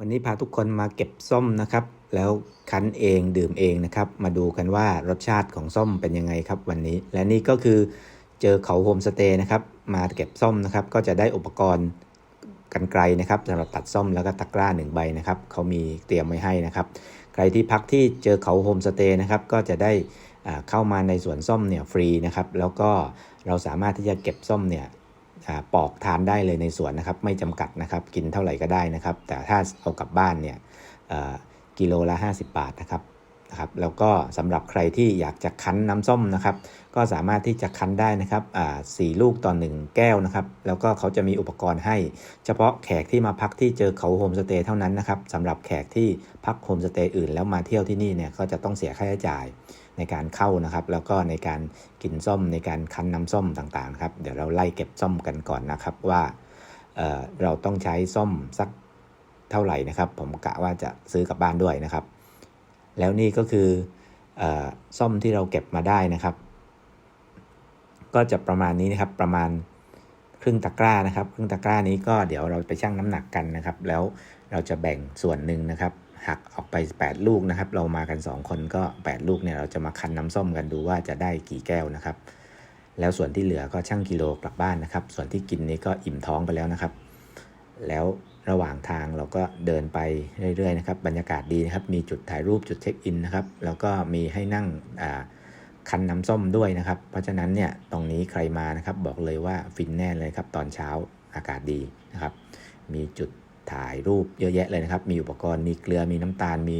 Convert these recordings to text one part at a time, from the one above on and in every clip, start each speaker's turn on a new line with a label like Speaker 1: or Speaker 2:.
Speaker 1: วันนี้พาทุกคนมาเก็บส้มนะครับ แล้วคั้นเองดื่มเองนะครับ มาดูกันว่ารสชาติของส้มเป็นยังไงครับวันนี้ และนี่ก็คือเจอเขาโฮมสเตย์นะครับ มาเก็บส้มนะครับ ก็จะได้อุปกรณ์กันไกลนะครับสำหรับตัดส้มแล้วก็ตะกร้าหนึ่งใบนะครับเขามีเตรียมไว้ให้นะครับ ใครที่พักที่เจอเขาโฮมสเตย์นะครับ ก็จะได้เข้ามาในสวนส้มเนี่ยฟรีนะครับ แล้วก็เราสามารถที่จะเก็บส้มเนี่ย อ่าปอกทานได้เลยในสวนนะครับ ไม่จำกัดนะครับ กินเท่าไหร่ก็ได้นะครับ แต่ถ้าเอากลับบ้านเนี่ยกิโลละ 50 บาทนะครับนะครับแล้วก็สำหรับใครที่อยากจะคั้นน้ำส้มนะครับ ก็สามารถที่จะคั้นได้นะครับสี่ลูกต่อหนึ่งแก้วนะครับ แล้วก็เขาจะมีอุปกรณ์ให้ เฉพาะแขกที่มาพักที่เจอเขาโฮมสเตย์เท่านั้นนะครับสำหรับแขกที่พักโฮมสเตย์อื่นแล้วมาเที่ยวที่นี่เนี่ยก็จะต้องเสียค่าใช้จ่าย ในการเข้านะครับ แล้วก็ในการกินส้มในการคั้นน้ำส้มต่างๆครับ เดี๋ยวเราไล่เก็บส้มกันก่อนนะครับว่าเเราต้องใช้ส้มสักเท่าไหร่นะครับ ผมกะว่าจะซื้อกลับบ้านด้วยนะครับ แล้วนี่ก็คือออส้มที่เราเก็บมาได้นะครับ ก็จะประมาณนี้นะครับประมาณครึ่งตะกร้านะครับ ครึ่งตะกร้านี้ก็เดี๋ยวเราไปชั่งน้ำหนักกันนะครับ แล้วเราจะแบ่งส่วนหนึ่งนะครับ หักออกไป 8 ลูกนะครับ เรามากัน 2 คนก็ 8 ลูกเนี่ยเราจะมาคั้นน้ำส้มกันดูว่าจะได้กี่แก้วนะครับ แล้วส่วนที่เหลือก็ชั่งกิโลกลับบ้านนะครับ ส่วนที่กินนี้ก็อิ่มท้องไปแล้วนะครับ แล้วระหว่างทางเราก็เดินไปเรื่อยๆนะครับ บรรยากาศดีนะครับ มีจุดถ่ายรูปจุดเช็คอินนะครับ แล้วก็มีให้นั่งคันน้ำส้มด้วยนะครับ เพราะฉะนั้นเนี่ยตรงนี้ใครมานะครับ บอกเลยว่าฟินแน่เลยครับ ตอนเช้าอากาศดีนะครับ มีจุด ถ่ายรูปเยอะแยะเลยนะครับ มีอุปกรณ์มีเกลือมีน้ำตาลมี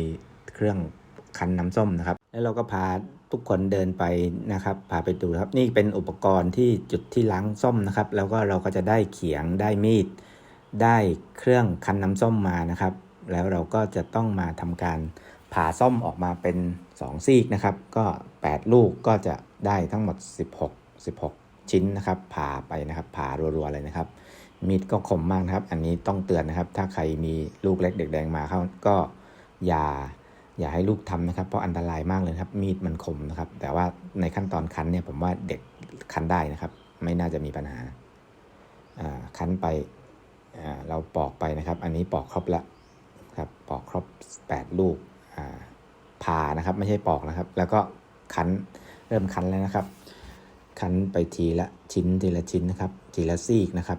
Speaker 1: เครื่องคั้นน้ำส้มนะครับ แล้วเราก็พาทุกคนเดินไปนะครับ พาไปดูครับ นี่เป็นอุปกรณ์ที่จุดที่ล้างส้มนะครับ แล้วก็เราก็จะได้เขียงได้มีด ได้เครื่องคั้นน้ำส้มมานะครับ แล้วเราก็จะต้องมาทำการผ่าส้มออกมาเป็น 2 ซีกนะครับ ก็ 8 ลูกก็จะได้ทั้งหมด 16 16 ชิ้นนะครับ ผ่าไปนะครับ ผ่ารัวๆเลยนะครับ มีดก็คมมากนะครับ อันนี้ต้องเตือนนะครับ ถ้าใครมีลูกเล็กเด็กแดงมาเข้าก็อย่าอย่าให้ลูกทำนะครับ เพราะอันตรายมากเลยครับ มีดมันคมนะครับ แต่ว่าในขั้นตอนคั้นเนี่ยผมว่าเด็กคั้นได้นะครับ ไม่น่าจะมีปัญหาอ่าคั้นไปอ่าเราปอกไปนะครับ อันนี้ปอกครบล้วครับปอกครบ 8 ลูกอ่าผ่านะครับ ไม่ใช่ปอกนะครับ แล้วก็คั้นเริ่มคั้นแล้วนะครับ คั้นไปทีละชิ้นทีละชิ้นนะครับ ทีละซีกนะครับ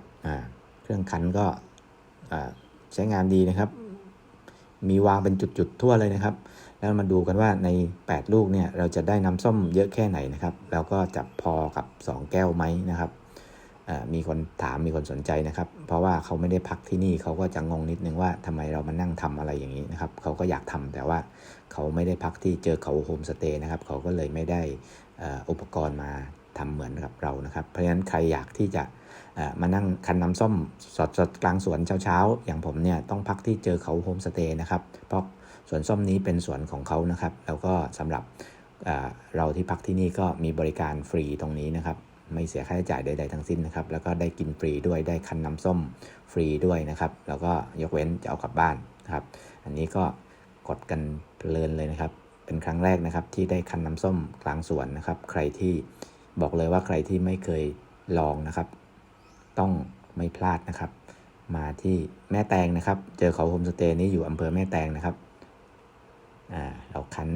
Speaker 1: เครื่องคั้นก็ใช้งานดีนะครับ มีวางเป็นจุดๆทั่วเลยนะครับ แล้วมาดูกันว่าใน 8 ลูกเนี่ยเราจะได้น้ำส้มเยอะแค่ไหนนะครับ แล้วก็จะพอกับ 2 แก้วไหมนะครับมีคนถามมีคนสนใจนะครับ เพราะว่าเขาไม่ได้พักที่นี่เขาก็จะงงนิดนึงว่าทำไมเรามานั่งทำอะไรอย่างนี้นะครับเขาก็อยากทำแต่ว่าเขาไม่ได้พักที่เจอเขาโฮมสเตย์นะครับเขาก็เลยไม่ได้อุปกรณ์มา ทำเหมือนกับเรานะครับ เพราะฉะนั้นใครอยากที่จะมานั่งคันน้ำส้มสดสดๆกลางสวนเช้าๆ อย่างผมเนี่ยต้องพักที่เจอเขาโฮมสเตย์นะครับ เพราะสวนส้มนี้เป็นสวนของเขานะครับ แล้วก็สำหรับเอ่อเราที่พักที่นี่ก็มีบริการฟรีตรงนี้นะครับ ไม่เสียค่าใช้จ่ายใดๆทั้งสิ้นนะครับ แล้วก็ได้กินฟรีด้วยได้คันน้ำส้มฟรีด้วยนะครับ แล้วก็ยกเว้นจะเอากลับบ้านนะครับ อันนี้ก็กดกันเพลินเลยนะครับ เป็นครั้งแรกนะครับที่ได้คันน้ำส้มกลางสวนนะครับ ใครที่ บอกเลยว่าใครที่ไม่เคยลองนะครับ ต้องไม่พลาดนะครับ มาที่แม่แตงนะครับ เจอเขาโฮมสเตย์นี้อยู่อำเภอแม่แตงนะครับอ่าเราคั้น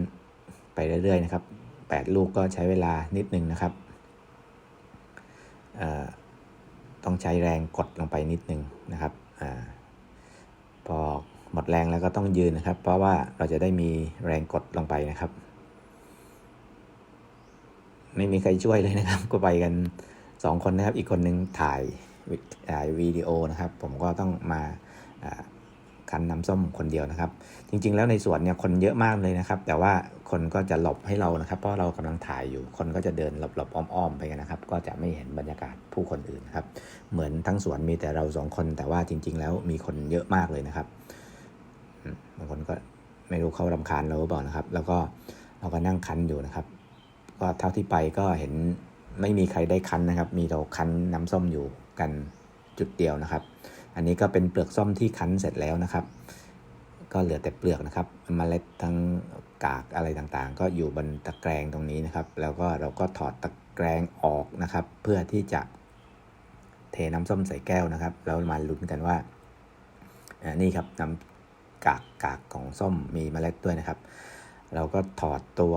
Speaker 1: ไปเรื่อยๆนะครับแปดลูกก็ใช้เวลานิดนึงนะครับอ่อต้องใช้แรงกดลงไปนิดนึงนะครับอาพอหมดแรงแล้วก็ต้องยืนนะครับ เพราะว่าเราจะได้มีแรงกดลงไปนะครับ ไม่มีใครช่วยเลยนะครับ ก็ไปกันสองคนนะครับ อีกคนนึงถ่ายถ่ายวิดีโอนะครับ ผมก็ต้องมาคันน้ำส้มคนเดียวนะครับ จริง ๆ แล้วในสวนเนี่ยคนเยอะมากเลยนะครับ แต่ว่าคนก็จะหลบให้เรานะครับ เพราะเรากำลังถ่ายอยู่ คนก็จะเดินหลบๆอ้อมๆไปกันนะครับ ก็จะไม่เห็นบรรยากาศผู้คนอื่นนครับ เหมือนทั้งสวนมีแต่เราสองคน แต่ว่าจริง ๆ แล้วมีคนเยอะมากเลยนะครับบางคนก็ไม่รู้เขารำคาญเราหรือเปล่านะครับ แล้วก็เราก็นั่งคันอยู่นะครับ ก็เท่าที่ไปก็เห็นไม่มีใครได้คั้นนะครับ มีเราคั้นน้ำส้มอยู่กันจุดเดียวนะครับ อันนี้ก็เป็นเปลือกส้มที่คั้นเสร็จแล้วนะครับ ก็เหลือแต่เปลือกนะครับเมล็ดทั้งกากอะไรต่างๆ ก็อยู่บนตะแกรงตรงนี้นะครับ แล้วก็เราก็ถอดตะแกรงออกนะครับ เพื่อที่จะเทน้ำส้มใส่แก้วนะครับ แล้วมาลุ้นกันว่านี่ครับน้ำกากกากของส้มมีเมล็ดด้วยนะครับ เราก็ถอดตัว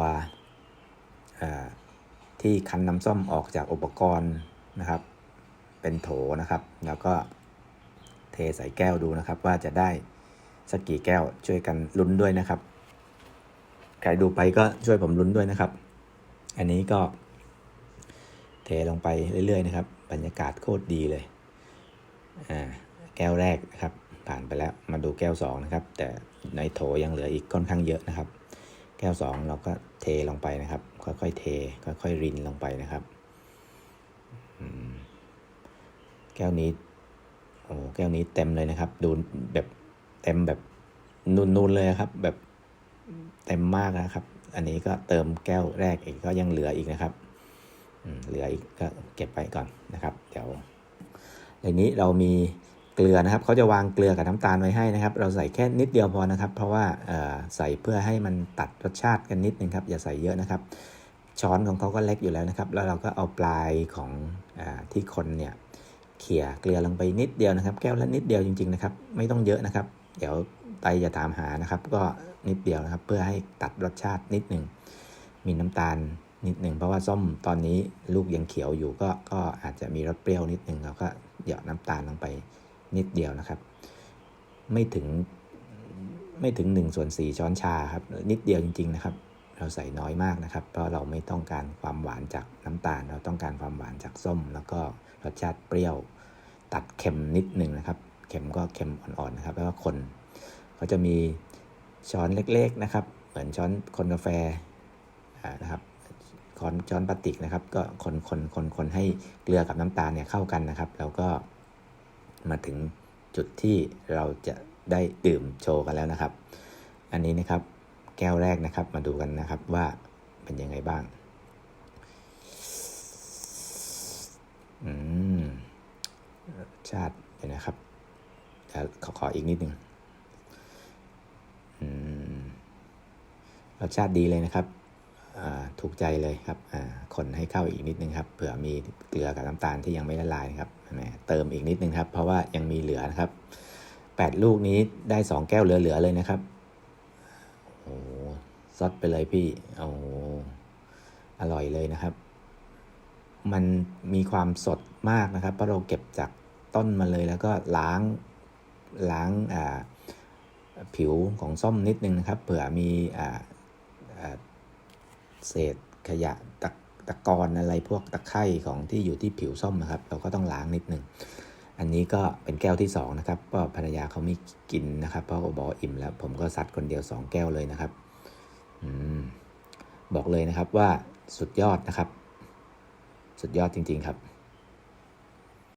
Speaker 1: ที่คันน้ำส้มออกจากอุปกรณ์นะครับ เป็นโถนะครับ แล้วก็เทใส่แก้วดูนะครับว่าจะได้สักกี่แก้วช่วยกันลุ้นด้วยนะครับใครดูไปก็ช่วยผมลุ้นด้วยนะครับ อันนี้ก็ เทลงไปเรื่อยๆนะครับ บรรยากาศโคตรดีเลยอ่าแก้วแรกนะครับ ผ่านไปแล้วมาดูแก้วสองนะครับ แต่ในโถยังเหลืออีกค่อนข้างเยอะนะครับ แก้วสองเราก็เทลงไปนะครับ ค่อยๆเท ค่อยๆรินลงไปนะครับ แก้วนี้โอ้แก้วนี้เต็มเลยนะครับ ดูแบบเต็มแบบนูนๆเลยครับ แบบเต็มมากนะครับ อันนี้ก็เติมแก้วแรกอีกก็ยังเหลืออีกนะครับเหลืออีกก็เก็บไปก่อนนะครับ เดี๋ยวในนี้เรามีเกลือนะครับเขาจะวางเกลือกับน้ำตาลไว้ให้นะครับ เราใส่แค่นิดเดียวพอนะครับ เพราะว่าใส่เพื่อให้มันตัดรสชาติกันนิดนึงครับ อย่าใส่เยอะนะครับ ช้อนของเขาก็เล็กอยู่แล้วนะครับ แล้วเราก็เอาปลายของอที่คนเนี่ยเขี่ยเกลือลงไปนิดเดียวนะครับ แก้วละนิดเดียวจริงๆนะครับ ไม่ต้องเยอะนะครับ เดี๋ยวไตจะถามหานะครับ ก็นิดเดียวนะครับ เพื่อให้ตัดรสชาตินิดหนึ่งมีน้ำตาลนิดหนึ่งเพราะว่าส้มตอนนี้ลูกยังเขียวอยู่ก็ก็อาจจะมีรสเปรี้ยวนิดหนึ่งเราก็หยาะน้ำตาลลงไปนิดเดียวนะครับ ไม่ถึงไม่ถึง1ส่วน4ช้อนชาครับนิดเดียวจริง ๆ นะครับ เราใส่น้อยมากนะครับ เพราะเราไม่ต้องการความหวานจากน้ำตาล เราต้องการความหวานจากส้ม แล้วก็รสชาติเปรี้ยว ตัดเค็มนิดหนึ่งนะครับ เค็มก็เค็มอ่อนๆนะครับ แล้วก็คนเขาจะมีช้อนเล็กๆนะครับ เหมือนช้อนคนกาแฟนะครับช้อนช้อนพลาสติกนะครับ ก็คนคนคนคนให้เกลือกับน้ำตาลเนี่ยเข้ากันนะครับ แล้วก็มาถึงจุดที่เราจะได้ดื่มโชว์กันแล้วนะครับ อันนี้นะครับ แก้วแรกนะครับ มาดูกันนะครับว่าเป็นยังไงบ้าง อืมชาติเดี๋ยวนะครับขอขออีกนิดหนึ่งอืมรสชาติดีเลยนะครับอ่าถูกใจเลยครับอ่าคนให้เข้าอีกนิดนึงครับ เผื่อมีเกลือกับน้ำตาลที่ยังไม่ละลายนะครับ เติมอีกนิดนึงครับ เพราะว่ายังมีเหลือนะครับแปดลูกนี้ได้สองแก้วเหลือๆเลยนะครับ ซดไปเลยพี่โอ้อร่อยเลยนะครับ มันมีความสดมากนะครับ เพราะเราเก็บจากต้นมาเลยแล้วก็ล้างล้างาผิวของส้มนิดนึงนะครับ เผื่อมีอาอาเศษขยะตะตะกอนอะไรพวกตะไคร่ของที่อยู่ที่ผิวส้มนะครับ เราก็ต้องล้างนิดนึง อันนี้ก็เป็นแก้วที่สองนะครับก็ภรรยาเขาไม่กินนะครับ เพราะเขาบอกอิ่มแล้ว ผมก็ซัดคนเดียวสองแก้วเลยนะครับ บอกเลยนะครับว่าสุดยอดนะครับ สุดยอดจริง ๆ ครับ